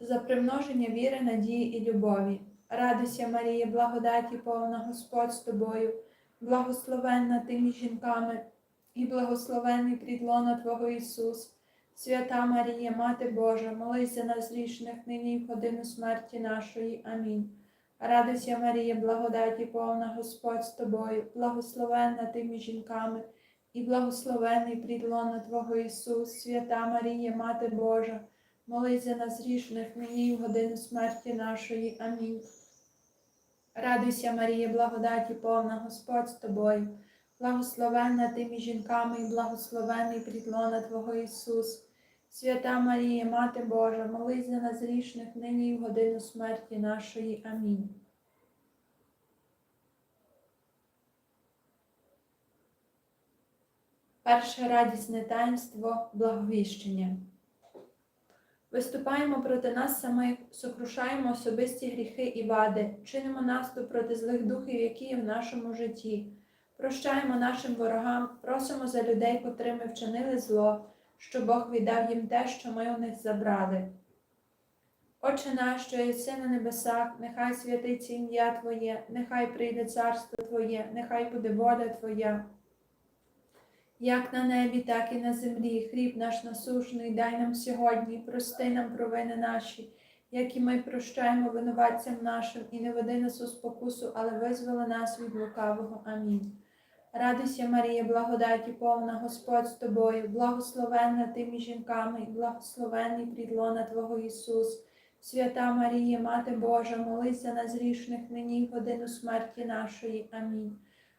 за примноження віри, надії і любові. Радуйся, Марія, благодаті повна Господь з тобою, благословенна ти між жінками, і благословенний плідлона Твого Ісус. Свята Марія, Мати Божа, молись за нас грішних нині і в годину смерті нашої. Амінь. Радуйся, Марія, благодаті повна Господь з тобою, благословенна ти між жінками, і благословенний плідлона Твого Ісус, свята Марія, Мати Божа. Молись за нас грішних, нині і в годину смерті нашої. Амінь. Радуйся, Марія, благодаті повна Господь з тобою, благословенна ти між жінками і благословений прідлона Твого Ісус. Свята Марія, Мати Божа, молись за нас грішних, нині і в годину смерті нашої. Амінь. Перше радісне таїнство благовіщення. Виступаємо проти нас самих, сокрушаємо особисті гріхи і вади, чинимо наступ проти злих духів, які є в нашому житті. Прощаємо нашим ворогам, просимо за людей, котрими вчинили зло, що Бог віддав їм те, що ми у них забрали. Отче наш, що єси на небесах, нехай святиться ім'я Твоє, нехай прийде царство Твоє, нехай буде воля Твоя як на небі, так і на землі. Хліб наш насушний, дай нам сьогодні, прости нам провини наші, як і ми прощаємо винуватцям нашим, і не веди нас у спокусу, але визволи нас від лукавого. Амінь. Радуйся, Марія, благодаті, повна Господь з тобою, благословенна ти між жінками, і благословенний плідлона Твого Ісус. Свята Марія, Мати Божа, молись за нас грішних нині в годину смерті нашої. Амінь.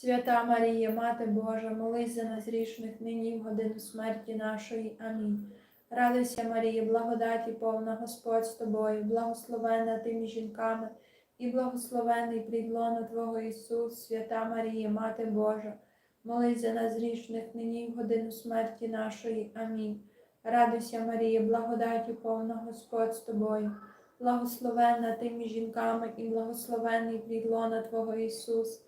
Свята Марія, Мати Божа, молись за нас грішних нині в годину смерті нашої. Амінь. Радуйся, Марія, благодаті повна Господь з тобою, благословенна ти між жінками, і благословений плідлона Твого Ісус, свята Марія, Мати Божа, молись за нас грішних нині в годину смерті нашої. Амінь. Радуйся, Марія, благодаті повна Господь з тобою, благословенна ти між жінками, і благословений плідлона Твого Ісус.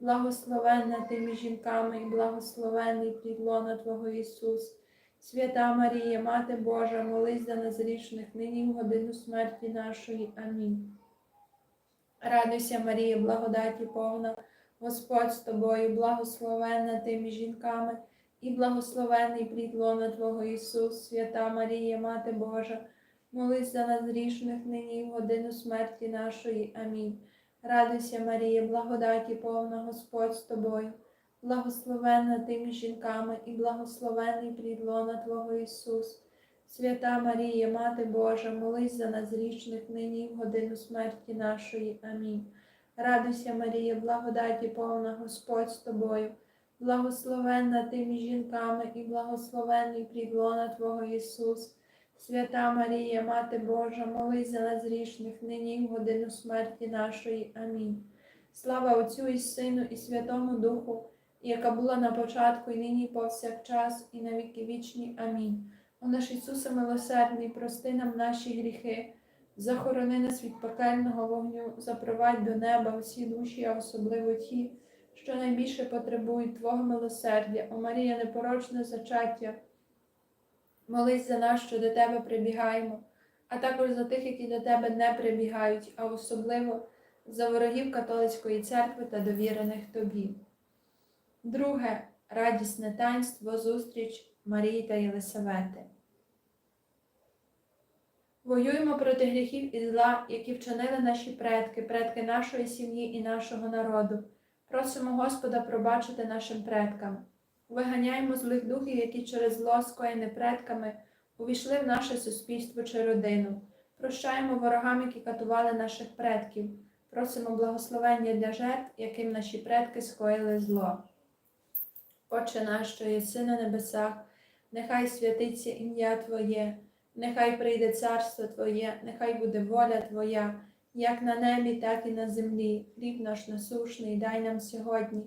благословенна ти між жінками і благословений плідлона Твого Ісус. Свята Марія, Мати Божа, молись за нас грішних, нині в годину смерті нашої. Амінь. Радуйся, Марія, благодаті повна, Господь з тобою, благословенна ти між жінками, і благословений плід лона Твого Ісус, свята Марія, Мати Божа, молись за нас грішних нині в годину смерті нашої. Амінь. Радуйся, Марія, благодаті повна Господь з тобою, благословенна ти між жінками, і благословений плідлона Твого Ісус. Свята Марія, Мати Божа, молись за нас грішних нині і в годину смерті нашої. Амінь. Радуйся, Марія, благодаті повна Господь з тобою, благословенна ти між жінками, і благословений плідлона Твого Ісус. Свята Марія, Мати Божа, молись за нас грішних нині і в годину смерті нашої. Амінь. Слава Отцю і Сину, і Святому Духу, яка була на початку, і нині, і повсякчас, і на віки вічні. Амінь. О наш Ісусе милосердний, прости нам наші гріхи, захорони нас від пекельного вогню, запровадь до неба усі душі, а особливо ті, що найбільше потребують Твого милосердя. О Марія, непорочне зачаття, молись за нас, що до Тебе прибігаємо, а також за тих, які до Тебе не прибігають, а особливо за ворогів католицької церкви та довірених Тобі. Друге радісне таїнство, зустріч Марії та Єлисавети. Воюємо проти гріхів і зла, які вчинили наші предки, предки нашої сім'ї і нашого народу. Просимо Господа пробачити нашим предкам. Виганяємо злих духів, які через зло скоєне предками увійшли в наше суспільство чи родину. Прощаємо ворогам, які катували наших предків. Просимо благословення для жертв, яким наші предки скоїли зло. Отче наш, що єси на небесах, нехай святиться ім'я Твоє, нехай прийде царство Твоє, нехай буде воля Твоя, як на небі, так і на землі. Хліб наш насушний, дай нам сьогодні,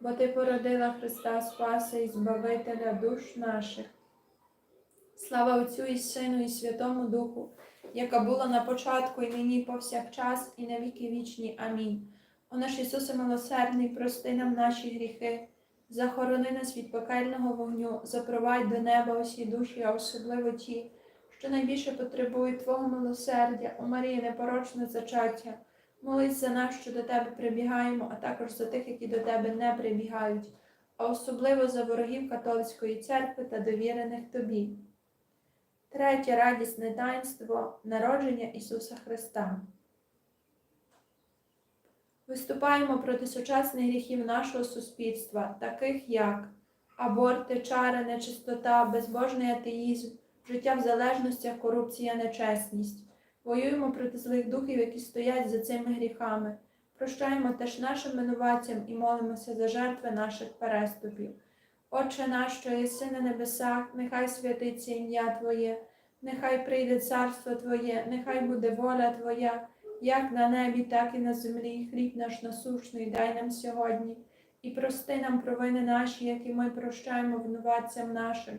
бо Ти породила Христа Спаса і Збавителя душ наших. Слава Отцю і Сину, і Святому Духу, яка була на початку, і нині, повсякчас, і на віки вічні. Амінь. О наш Ісусе милосердний, прости нам наші гріхи. Захорони нас від пекельного вогню, запровадь до неба усі душі, а особливо ті, що найбільше потребують Твого милосердя, о Марії непорочне зачаття. Молись нас, що до Тебе прибігаємо, а також за тих, які до Тебе не прибігають, а особливо за ворогів католицької церкви та довірених Тобі. Третє радісне таїнство народження Ісуса Христа. Виступаємо проти сучасних гріхів нашого суспільства, таких як аборти, чари, нечистота, безбожний атеїзм, життя в залежностях, корупція, нечесність. Воюємо проти злих духів, які стоять за цими гріхами. Прощаємо теж нашим винуватцям і молимося за жертви наших переступів. Отче наш, що єси на небесах, нехай святиться ім'я Твоє, нехай прийде царство Твоє, нехай буде воля Твоя, як на небі, так і на землі. Хліб наш насушний дай нам сьогодні, і прости нам провини наші, які ми прощаємо винуватцям нашим.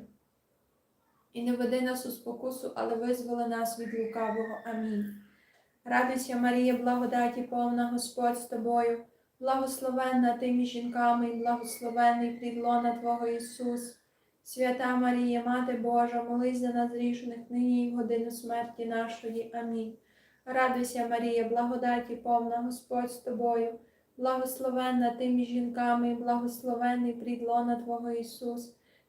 І не веди нас у спокусу, але визволи нас від лукавого. Амінь. Радуйся, Марія, благодаті повна Господь з тобою, благословенна ти між жінками, і благословенний плідлона Твого Ісус. Свята Марія, Мати Божа, молись за нас грішних нині і в годину смерті нашої. Амінь. Радуйся, Марія, благодаті повна Господь з тобою, благословенна ти між жінками, і благословенний плід лона Твого Ісус.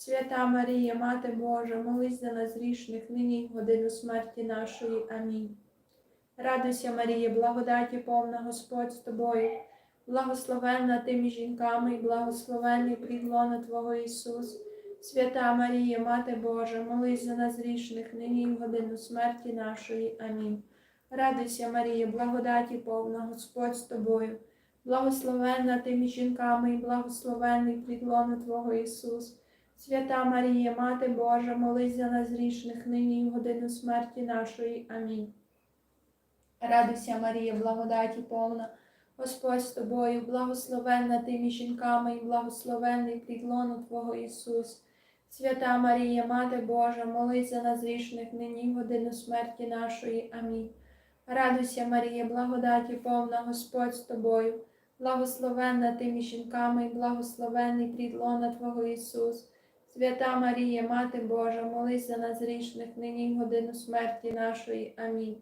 Свята Марія, Мати Божа, молись за нас грішних нині і в годину смерті нашої. Амінь. Радуйся, Марія, благодаті повна Господь з тобою, благословенна ти між жінками, і благословенний плід Твого Ісус. Свята Марія, Мати Божа, молись за нас грішних нині і в годину смерті нашої. Амінь. Радуйся, Марія, благодаті повна Господь з тобою, благословенна ти між жінками, і благословенний плід Твого Ісус. Свята Марія, Мати Божа, молись за нас грішних нині і в годину смерті нашої. Амінь. Радуйся, Марія, благодаті повна, Господь з тобою, благословенна ти між жінками, і благословенний плід лона Твого Ісус. Свята Марія, Мати Божа, молись за нас грішних нині і в годину смерті нашої. Амінь. Радуйся, Марія, благодаті повна, Господь з тобою, благословенна ти між жінками, і благословенний плід лона Твого Ісус. Свята Марія, Мати Божа, молись за нас грішних нині в годину смерті нашої. Амінь.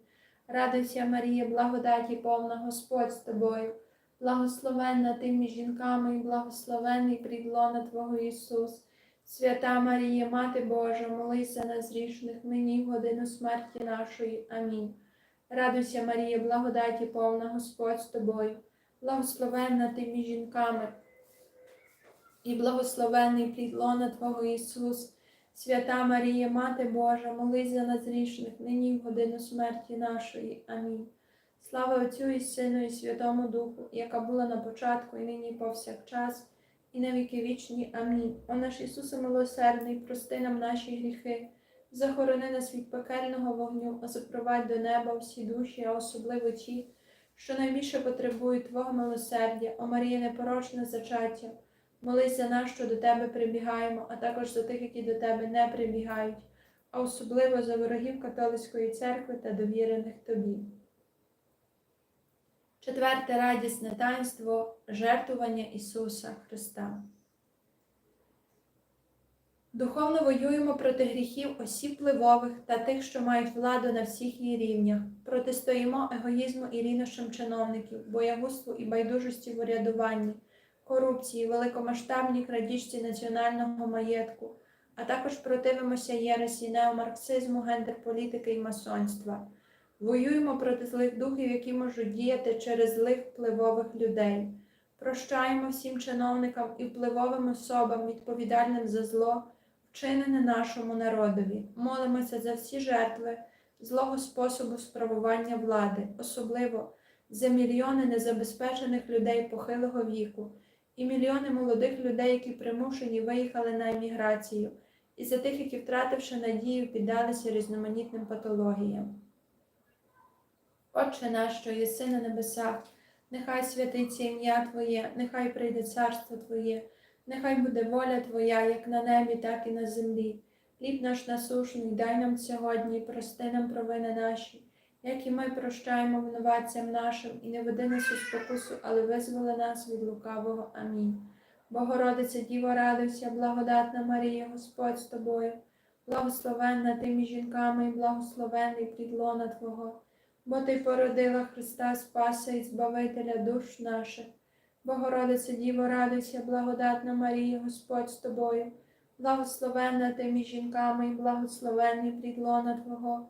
Радуйся, Марія, благодаті повна Господь з тобою, благословенна ти між жінками, і благословенний плід лона Твого Ісус. Свята Марія, Мати Божа, молись за нас грішних нині в годину смерті нашої. Амінь. Радуйся, Марія, благодаті повна Господь з тобою, благословенна ти між жінками, і благословенний плід лона Твого Ісус. Свята Марія, Мати Божа, молись за нас грішних, нині і в годину смерті нашої. Амінь. Слава Отцю і Сину, і Святому Духу, яка була на початку, і нині і повсякчас, і на віки вічні. Амінь. О наш Ісусе милосердний, прости нам наші гріхи, захорони нас від пекельного вогню, а запровадь до неба всі душі, а особливо ті, що найбільше потребують Твого милосердя, о Марія непорочне зачаття. Молись за нас, що до тебе прибігаємо, а також за тих, які до тебе не прибігають, а особливо за ворогів католицької церкви та довірених тобі. Четверте радісне таїнство жертвування Ісуса Христа. Духовно воюємо проти гріхів осіб впливових та тих, що мають владу на всіх її рівнях. Протистоїмо егоїзму і рівнощам чиновників, боягузтву і байдужості в урядуванні корупції, великомасштабній крадіжці національного маєтку, а також противимося єресі, неомарксизму, гендерполітики і масонства. Воюємо проти злих духів, які можуть діяти через злих впливових людей. Прощаємо всім чиновникам і впливовим особам, відповідальним за зло, вчинене нашому народові. Молимося за всі жертви злого способу справування влади, особливо за мільйони незабезпечених людей похилого віку і мільйони молодих людей, які примушені виїхали на еміграцію, і за тих, які, втративши надію, піддалися різноманітним патологіям. Отче наш, що єси на небесах, нехай святиться ім'я Твоє, нехай прийде царство Твоє, нехай буде воля Твоя, як на небі, так і на землі. Хліб наш насушний, дай нам сьогодні, і прости нам провини наші, як і ми прощаємо винуватцям нашим, і не веди нас у спокусу, але визволи нас від лукавого. Амінь. Богородице Діво, радуйся, благодатна Марія, Господь з тобою, благословенна ти між жінками, і благословенний плід лона Твого, бо ти породила Христа Спаса і Збавителя душ наших. Богородице Діво, радуйся, благодатна Марія, Господь з тобою, благословенна ти жінками, і благословенний плідлона Твого,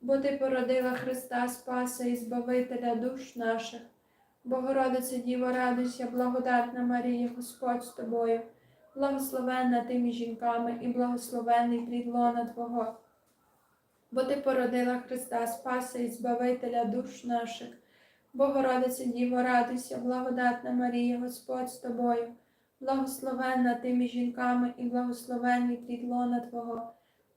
бо ти породила Христа Спаса і Збавителя душ наших. Богородице Діво, радуйся, благодатна Марія, Господь з тобою, благословенна ти між жінками, і благословенний плід Твого, бо ти породила Христа Спаса і Збавителя душ наших. Богородице Діво, радуйся, благодатна Марія, Господь з тобою, благословенна ти між жінками, і благословенний плід Твого,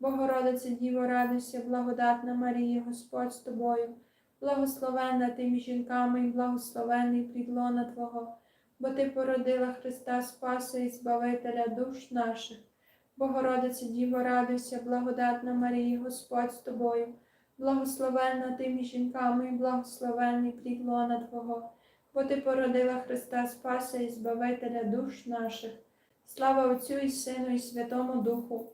Богородице Діво, радуйся, благодатна Марія, Господь з тобою, благословенна ти між жінками, і благословенний прідлона Твого, бо ти породила Христа Спаса і Збавителя душ наших. Богородице Діво, радуйся, благодатна Марія, Господь з тобою, благословенна ти між жінками, і благословенний прідлона Твого, бо ти породила Христа Спаса і Збавителя душ наших. Слава Отцю і Сину, і Святому Духу,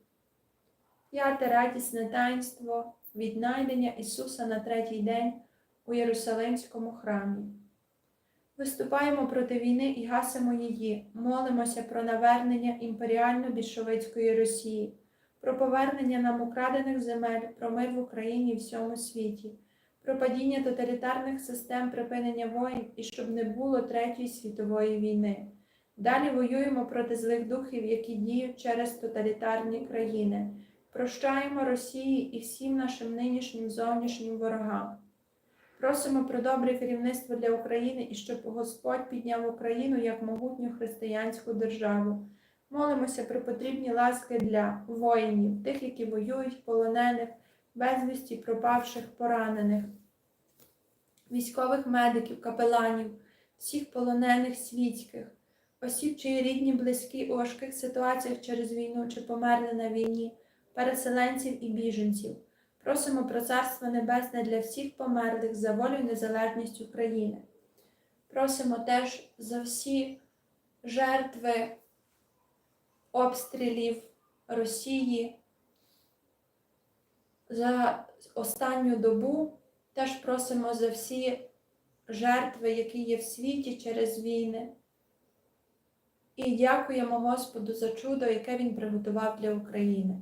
П'яте радісне таїнство віднайдення Ісуса на третій день у Єрусалимському храмі. Виступаємо проти війни і гасимо її, молимося про навернення імперіально-більшовицької Росії, про повернення нам украдених земель, про мир в Україні і всьому світі, про падіння тоталітарних систем припинення воїн і щоб не було Третьої світової війни. Далі воюємо проти злих духів, які діють через тоталітарні країни. Прощаємо Росії і всім нашим нинішнім зовнішнім ворогам. Просимо про добре керівництво для України і щоб Господь підняв Україну як могутню християнську державу. Молимося про потрібні ласки для воїнів, тих, які воюють, полонених, безвісті, пропавших, поранених, військових медиків, капеланів, всіх полонених світських, осіб, чиї рідні, близькі у важких ситуаціях через війну чи померли на війні, переселенців і біженців. Просимо про Царство Небесне для всіх померлих за волю і незалежність України. Просимо теж за всі жертви обстрілів Росії за останню добу. Теж просимо за всі жертви, які є в світі через війни. І дякуємо Господу за чудо, яке Він приготував для України.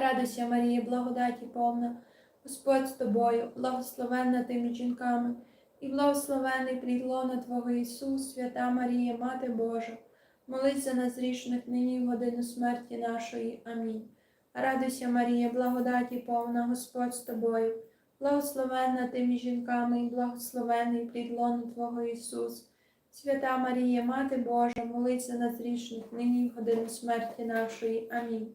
Радуйся, Марія, благодаті повна, Господь з тобою, благословенна ти між жінками, і благословений плід лона Твого Ісус, свята Марія, Мати Божа, молись за нас грішних нині в годину смерті нашої. Амінь. Радуйся, Марія, благодаті повна, Господь з тобою, благословенна ти між жінками, і благословений плід Твого Ісус. Свята Марія, Мати Божа, молись за нас грішних нині в годину смерті нашої. Амінь.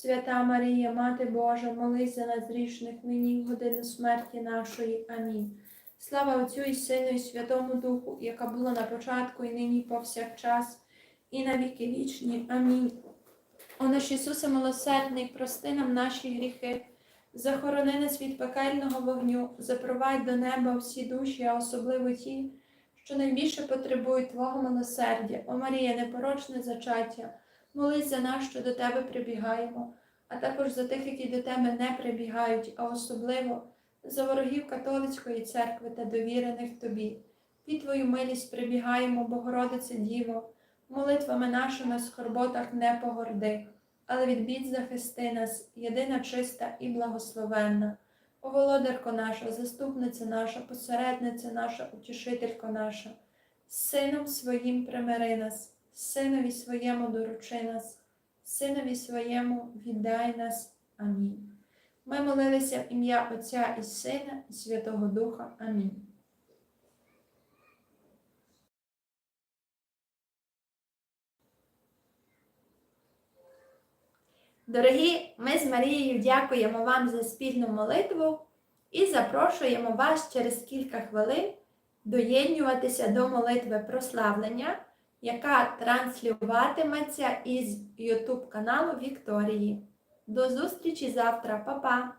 Свята Марія, Мати Божа, молись за нас грішних нині в годину смерті нашої. Амінь. Слава Отцю і Сину, і Святому Духу, яка була на початку, і нині, і повсякчас, і на віки вічні. Амінь. О наш Ісусе милосердний, прости нам наші гріхи, захорони нас від пекельного вогню, запровадь до неба всі душі, а особливо ті, що найбільше потребують Твого милосердя. О Марія, непорочне зачаття. Молись за нас, що до тебе прибігаємо, а також за тих, які до тебе не прибігають, а особливо за ворогів католицької церкви та довірених тобі. Під твою милість прибігаємо, Богородице Діво, молитвами нашими в скорботах не погорди, але від бід захисти нас, єдина чиста і благословенна. О, володарко наша, заступниця наша, посередниця наша, утішителько наша, з сином своїм примири нас. Синові своєму доручи нас, Синові своєму віддай нас. Амінь. Ми молилися в ім'я Отця і Сина, і Святого Духа. Амінь. Дорогі, ми з Марією дякуємо вам за спільну молитву і запрошуємо вас через кілька хвилин доєднюватися до молитви прославлення яка транслюватиметься із YouTube каналу Вікторії. До зустрічі завтра, Па-па!